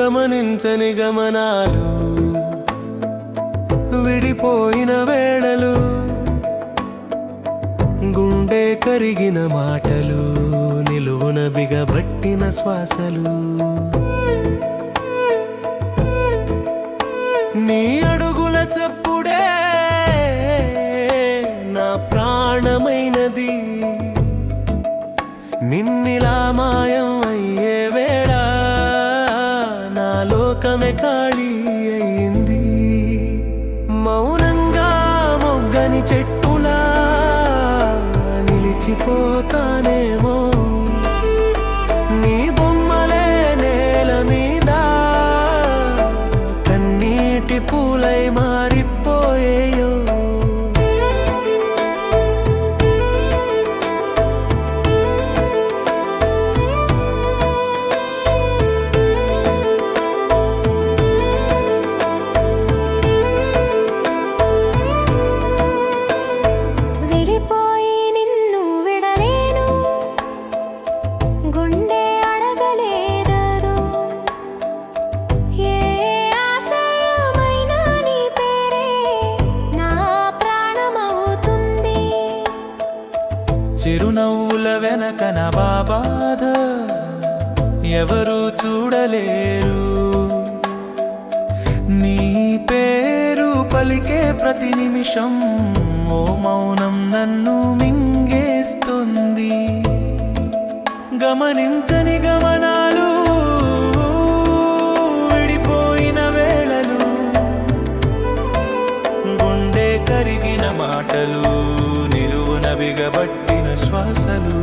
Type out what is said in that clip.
గమనించని గమనాలు విడిపోయిన వేళలు గుండె కరిగిన మాటలు నిలువున బిగబట్టిన శ్వాసలు. నీ అడుగుల చప్పుడే నా ప్రాణమైనది. నిన్నిలా మాయం అయ్యే మర్చిపోతానేమో. నీ బొమ్మలే నేల మీద కన్నీటి పూలై మారిపోయేయో చిరునవ్వుల వెనక నా బాబాధ. ఎవరు చూడలేరు. నీ పేరు పలికే ప్రతి నిమిషం ఓ మౌనం నన్ను మింగేస్తుంది. గమనించని గమనాలు విడిపోయిన వేళలు. గుండె కరిగిన మాటలు. బిగబట్టిన శ్వాసలు.